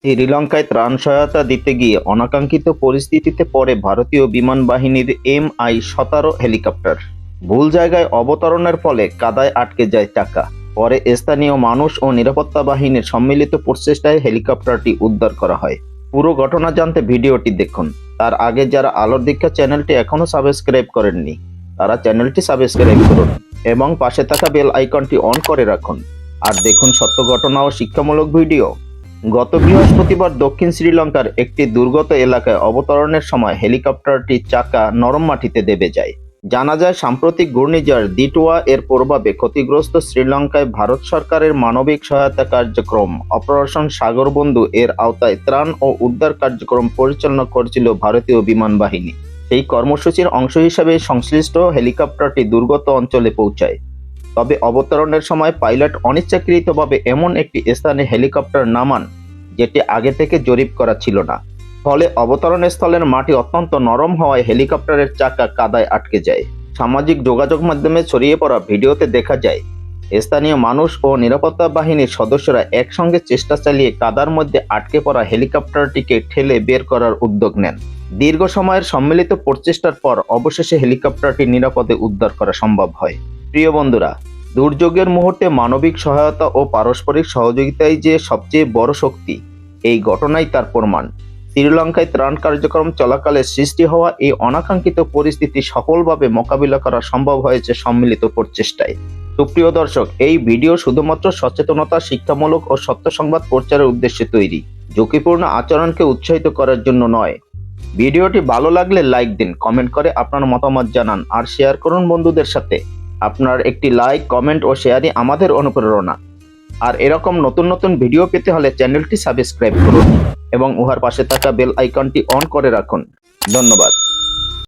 শ্রীলঙ্কায় ত্রাণ সহায়তা দিতে গিয়ে অনাকাঙ্ক্ষিত পরিস্থিতিতে পড়ে ভারতীয় বিমান বাহিনীর এম আই সতেরো হেলিকপ্টার। ভুল জায়গায় অবতরণের ফলে কাদায় আটকে যায় চাকা পরে স্থানীয় মানুষ ও নিরাপত্তা বাহিনীর সম্মিলিত প্রচেষ্টায় হেলিকপ্টারটি উদ্ধার করা হয়। পুরো ঘটনা জানতে ভিডিওটি দেখুন। তার আগে যারা আলোর দীক্ষা চ্যানেলটি এখনও সাবস্ক্রাইব করেননি, তারা চ্যানেলটি সাবস্ক্রাইব করুন এবং পাশে থাকা বেল আইকনটি অন করে রাখুন। আর দেখুন সত্য ঘটনা ও শিক্ষামূলক ভিডিও। গত বৃহস্পতিবার দক্ষিণ শ্রীলঙ্কার একটি দুর্গত এলাকায় অবতরণের সময় হেলিকপ্টারটির চাকা নরম মাটিতে দেবে যায়। জানা যায়, সাম্প্রতিক ঘূর্ণিঝড় দিটোয়া এর প্রভাবে ক্ষতিগ্রস্ত শ্রীলঙ্কায় ভারত সরকারের মানবিক সহায়তা কার্যক্রম, অপারেশন সাগরবন্ধু এর আওতায় ত্রাণ ও উদ্ধার কার্যক্রম পরিচালনা করছিল ভারতীয় বিমান বাহিনী। সেই কর্মসূচির অংশ হিসেবে সংশ্লিষ্ট হেলিকপ্টারটি দুর্গত অঞ্চলে পৌঁছায়। তবে অবতরণের সময় পাইলট অনিচ্ছাকৃতভাবে এমন একটি স্থানে হেলিকপ্টার নামান, যেটি আগে থেকে জরিপ করা ছিল না। ফলে অবতরণ স্থলের মাটি অত্যন্ত নরম হওয়ায় হেলিকপ্টারের চাকা কাদায় আটকে যায়। সামাজিক যোগাযোগ মাধ্যমে ছড়িয়ে পড়া ভিডিওতে দেখা যায়, স্থানীয় মানুষ ও নিরাপত্তা বাহিনীর সদস্যরা একসঙ্গে চেষ্টা চালিয়ে কাদার মধ্যে আটকে পড়া হেলিকপ্টারটিকে ঠেলে বের করার উদ্যোগ নেন। দীর্ঘ সময়ের সম্মিলিত প্রচেষ্টার পর অবশেষে হেলিকপ্টারটি নিরাপদে উদ্ধার করা সম্ভব হয়। প্রিয় বন্ধুরা, দুর্যোগের মুহূর্তে মানবিক সহায়তা ও পারস্পরিক সহযোগিতাই যে সবচেয়ে বড় শক্তি, এই ঘটনাই তার প্রমাণ। শ্রীলঙ্কায় ত্রাণ কার্যক্রম চলাকালে সৃষ্টি হওয়া এই অনাকাঙ্ক্ষিত পরিস্থিতি সফলভাবে মোকাবিলা করা সম্ভব হয়েছে সম্মিলিত প্রচেষ্টায়। সুপ্রিয় দর্শক, এই ভিডিও শুধুমাত্র সচেতনতা, শিক্ষামূলক ও সত্য সংবাদ প্রচারের উদ্দেশ্যে তৈরি, ঝুঁকিপূর্ণ আচরণকে উৎসাহিত করার জন্য নয়। ভিডিওটি ভালো লাগলে লাইক দিন, কমেন্ট করে আপনার মতামত জানান আর শেয়ার করুন বন্ধুদের সাথে। আপনার একটি লাইক, কমেন্ট ও শেয়ারই আমাদের অনুপ্রেরণা। আর এরকম নতুন নতুন ভিডিও পেতে হলে চ্যানেলটি সাবস্ক্রাইব করুন এবং উহার পাশে থাকা বেল আইকনটি অন করে রাখুন। ধন্যবাদ।